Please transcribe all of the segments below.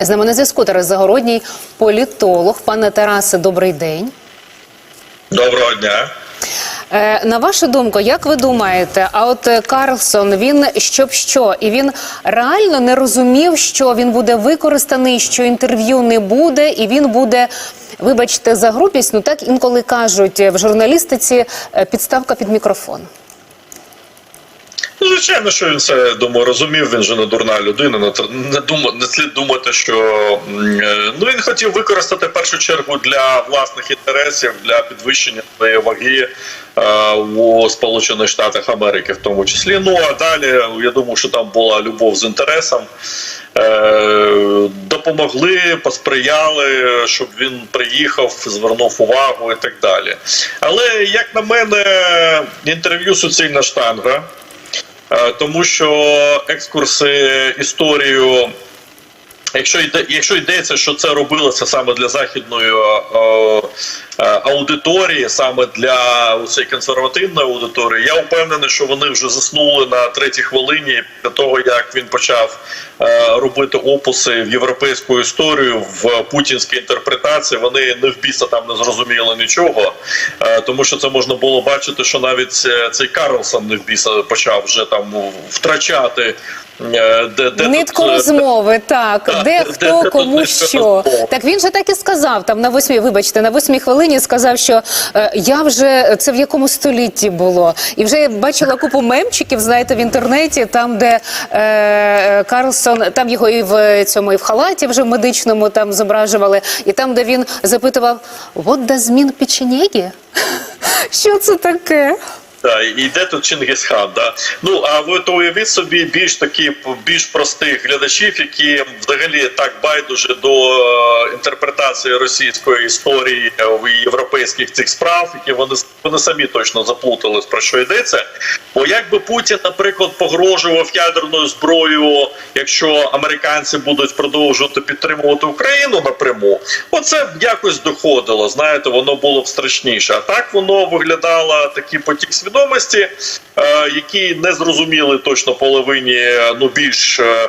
З нами на зв'язку Тарас Загородній, політолог. Пане Тарасе, добрий день. Доброго дня. Е, на вашу думку, як ви думаєте, а от е, Карлсон він щоб що, і він реально не розумів, що він буде використаний, що інтерв'ю не буде, і він буде, вибачте, за грубість, ну так інколи кажуть е, в журналістиці підставка під мікрофон. Ну, Звичайно, що він це думаю, розумів. Він же не дурна людина. Не дума, не слід думати, що е, ну він хотів використати першу чергу для власних інтересів для підвищення своєї ваги е, у Сполучених Штатах Америки, в тому числі. Ну а далі я думаю, що там була любов з інтересом. Е, допомогли, посприяли, щоб він приїхав, звернув увагу і так далі. Але як на мене, інтерв'ю суцільна штанга. Е, тому що екскурси історію. Якщо йде, якщо йдеться, що це робилося саме для західної е, е, аудиторії, саме для цієї консервативної аудиторії, я впевнений, що вони вже заснули на третій хвилині після того, як він почав е, робити опуси в європейську історію в путінській інтерпретації. Вони не в біса там не зрозуміли нічого, е, тому що це можна було бачити, що навіть цей Карлсон не в біса почав вже там втрачати. Е, Де, де Нитку тут, е, розмови, так, Так, де де- хто де кому нитка що. Так він же так і сказав. Там на восьмій, вибачте, на восьмій хвилині сказав, що е, я вже це в якому столітті було. І вже я бачила купу мемчиків, знаєте, в інтернеті, там, де е, Карлсон, там його і в цьому, і в халаті вже в медичному там зображували, і там, де він запитував: What does mean печенєгі? Що це таке? Да, і йде тут Чингисхан. Да? Ну а ви то уявіть собі більш такі більш простих глядачів, які взагалі так байдуже до е, інтерпретації російської історії в європейських цих справ, які вони вони самі точно заплутались про що йдеться. Бо якби Путін, наприклад, погрожував ядерною зброєю, якщо американці будуть продовжувати підтримувати Україну напряму, оце б якось доходило. Знаєте, воно було б страшніше. А так воно виглядало такий потік свідомості, е, які не зрозуміли точно половині. е, Ну більш е,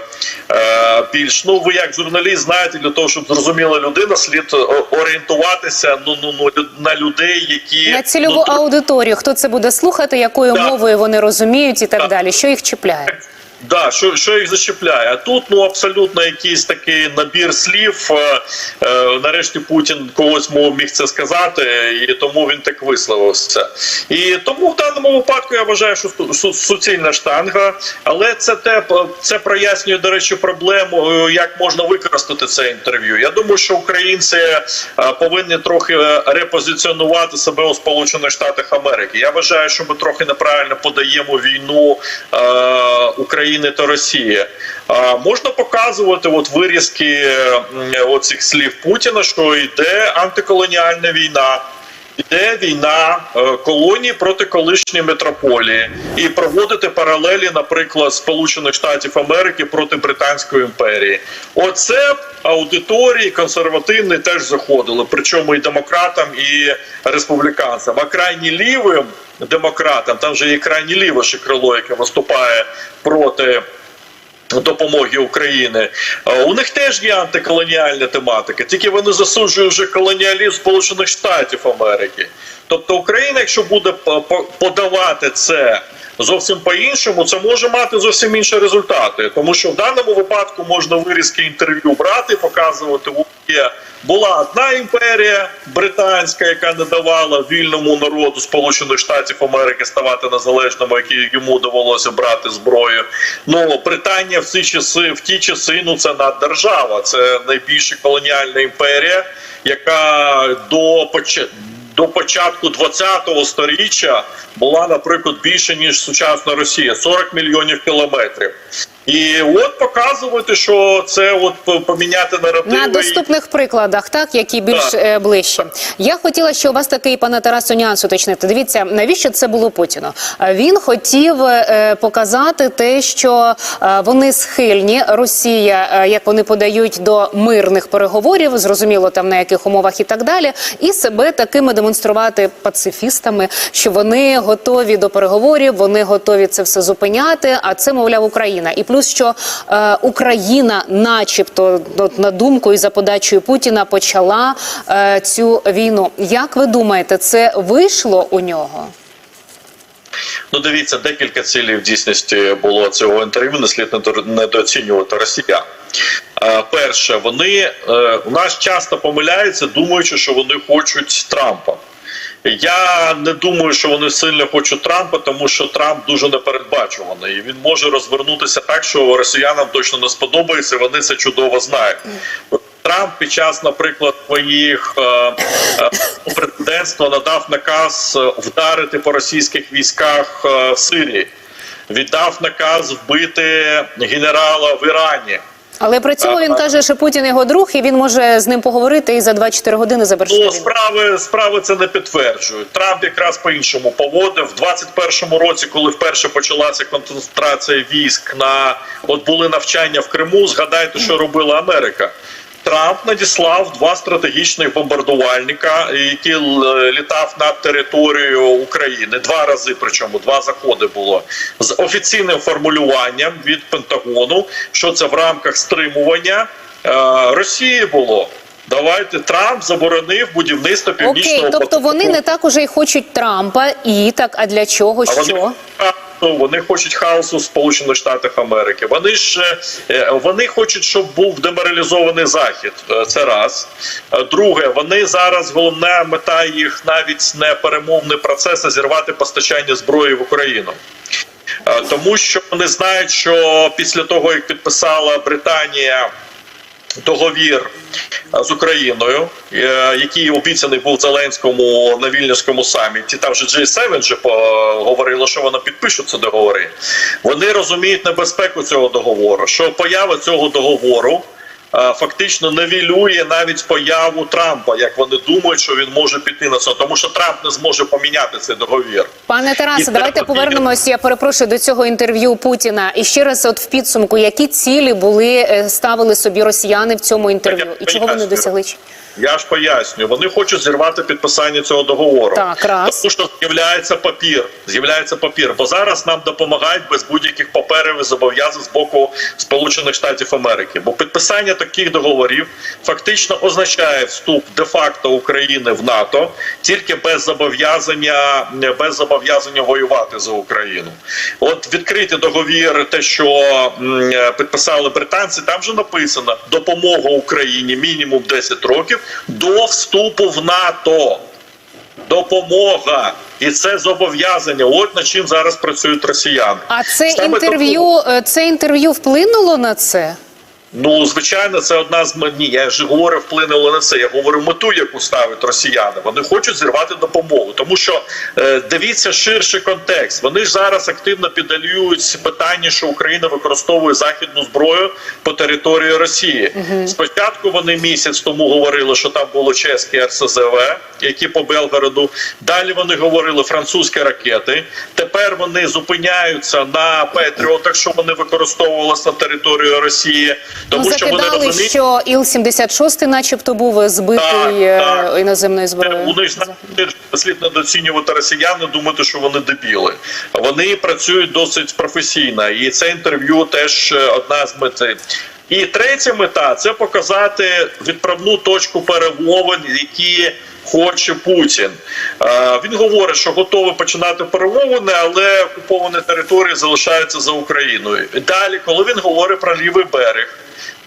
більш ну ви як журналіст знаєте, для того, щоб зрозуміла людина, слід орієнтуватися ну ну ну на людей, які На цільову ну, аудиторію, хто це буде слухати, якою Так. мовою вони розуміють і так Так. далі. Що їх чіпляє? Да, що, що їх зачіпляє? А тут ну абсолютно якийсь такий набір слів. Е, е, нарешті Путін когось міг це сказати, і тому він так висловився. І тому в даному випадку я вважаю, що су- су- суцільна штанга, але це те це прояснює, до речі, проблему, е, як можна використати це інтерв'ю. Я думаю, що українці е, повинні трохи е, репозиціонувати себе у Сполучених Штатах Америки. Я вважаю, що ми трохи неправильно подаємо війну е, України та Росії. Можна показувати от вирізки оцих слів Путіна, що йде антиколоніальна війна. Іде війна е, колонії проти колишньої метрополії і проводити паралелі, наприклад, Сполучених Штатів Америки проти Британської імперії. Оце аудиторії консервативні теж заходили, причому і демократам, і республіканцям. А крайні лівим демократам там же є крайні ліве крило, яке виступає проти. Допомоги України у них теж є антиколоніальна тематика, тільки вони засуджують вже колоніалізм Сполучених Штатів Америки. Тобто Україна, якщо буде по- по- подавати це зовсім по-іншому, це може мати зовсім інші результати. Тому що в даному випадку можна вирізки інтерв'ю брати, показувати є була одна імперія британська, яка не давала вільному народу Сполучених Штатів Америки ставати незалежним, які йому довелося брати зброю. Ну Британія в ці часи, в ті часи, ну це наддержава, це найбільша колоніальна імперія, яка до поч- до початку 20-го сторіччя була, наприклад, більше ніж сучасна Росія 40 мільйонів кілометрів. І от показувати, що це от поміняти наративи. На доступних прикладах, так які більш Так. е, ближчі. Я хотіла, що у вас такий пане Тарасу нюанс уточнити. Дивіться, навіщо це було Путіну? Е, Він хотів е, показати те, що вони схильні. Росія, як вони подають до мирних переговорів, зрозуміло там на яких умовах і так далі, і себе такими демонструвати пацифістами, що вони готові до переговорів, вони готові це все зупиняти. А це мовляв Україна. І плюс плюс що е, Україна, начебто, на думку і за подачею Путіна, почала е, цю війну. Як ви думаєте, це вийшло у нього? Ну, дивіться, декілька цілей в дійсності було цього інтерв'ю. Не слід недо- недооцінювати росіян. Е, Перше, вони е, у нас часто помиляються, думаючи, що вони хочуть Трампа. Я не думаю, що вони сильно хочуть Трампа, тому що Трамп дуже непередбачуваний. І він може розвернутися так, що росіянам точно не сподобається. Вони це чудово знають. Трамп під час, наприклад, своїх е, е, президентства надав наказ е, вдарити по російських військах е, в Сирії, віддав наказ вбити генерала в Ірані. Але при цьому він каже, що Путін його друг, і він може з ним поговорити і за 24 години завершити Ну, справи справи це не підтверджують. Трамп якраз по-іншому поводив в 21-му році, коли вперше почалася концентрація військ на от були навчання в Криму. Згадайте, що робила Америка. Трамп надіслав два стратегічних бомбардувальника, які л- літав над територією України два рази. Причому два заходи було з офіційним формулюванням від Пентагону, що це в рамках стримування е, Росії було. Давайте Трамп заборонив будівництво північного Окей, тобто вони не так уже й хочуть Трампа, і так, а для чого? А Що? ну, вони хочуть хаосу в Сполучених Штатах Америки. Вони ж е, вони хочуть, щоб був деморалізований захід. Е, Це раз. Е, Друге, вони зараз головна мета їх навіть не перемовний процес, а зірвати постачання зброї в Україну. Тому що вони знають, що після того, як підписала Британія договір е, з Україною, е, який обіцяний був Зеленському на вільнюському саміті. Там же G7 вже говорили, що вона підпише ці договори. Вони розуміють небезпеку цього договору, що поява цього договору. Е, Фактично невілює навіть появу Трампа, як вони думають, що він може піти на це, тому що Трамп не зможе поміняти цей договір. Пане Тарасе, давайте повернемось. Я перепрошую до цього інтерв'ю Путіна. І ще раз, от в підсумку, які цілі були е, ставили собі росіяни в цьому інтерв'ю, і чого вони досягли? Я ж пояснюю, вони хочуть зірвати підписання цього договору. Так, раз. Тому що з'являється папір. З'являється папір. Бо зараз нам допомагають без будь-яких паперів і зобов'язань з боку Сполучених Штатів Америки. Бо підписання таких договорів фактично означає вступ де-факто України в НАТО тільки без зобов'язання без зобов'язання воювати за Україну. От відкритий договір, те, що підписали британці, там вже написано допомога Україні мінімум 10 років до вступу в НАТО. Допомога і це зобов'язання. От над чим зараз працюють росіяни. А це Саме інтерв'ю, е, це інтерв'ю вплинуло на це? Ну, звичайно, це одна з ні, Я ж говорю, вплинуло на це. Я говорю мету, яку ставлять росіяни. Вони хочуть зірвати допомогу, тому що е, дивіться ширший контекст. Вони ж зараз активно підалюють питання, що Україна використовує західну зброю по території Росії. Спочатку вони місяць тому говорили, що там було чеське РСЗВ, які по Белгороду. Далі вони говорили французькі ракети. Тепер вони зупиняються на Петріотах, що вони використовувалися на території Росії. Тому ну, що вони розуміють, що Іл-76 начебто був збитий Так, е, так. іноземною зброєю. вони ж слід недооцінювати росіян, і думати, що вони дебіли. Вони працюють досить професійно, і це інтерв'ю теж е, одна з мети. І третя мета це показати відправну точку перемовин, які хоче Путін. Е, Він говорить, що готовий починати перемовини, але окуповані території залишаються за Україною. Далі, коли він говорить про лівий берег.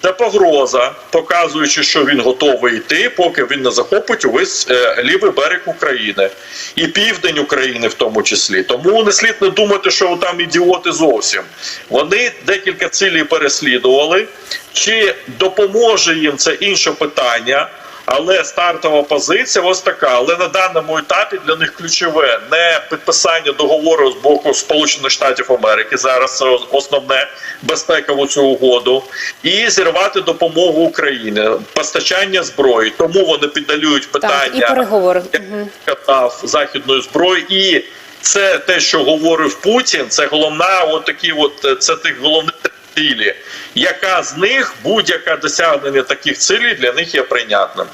Це погроза, показуючи, що він готовий йти, поки він не захопить увесь е, лівий берег України і південь України, в тому числі. Тому не слід не думати, що там ідіоти зовсім. Вони декілька цілей переслідували. Чи допоможе їм це інше питання? Але стартова позиція ось така. Але на даному етапі для них ключове не підписання договору з боку Сполучених Штатів Америки. Зараз це основне безпекову цю угоду, і зірвати допомогу Україні, постачання зброї. Тому вони піддалюють Так, і питання переговори. казав, західної зброї і. Це те, що говорив Путін. Це головна, от такі, от це тих головних цілі. Яка з них будь-яке досягнення таких цілей для них є прийнятним.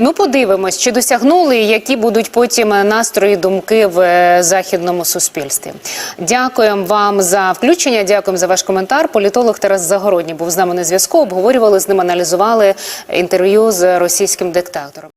Ну, подивимось, чи досягнули, які будуть потім настрої, думки в е, західному суспільстві. Дякуємо вам за включення. Дякуємо за ваш коментар. Політолог Тарас Загородній був з нами на зв'язку. Обговорювали з ним, аналізували інтерв'ю з російським диктатором.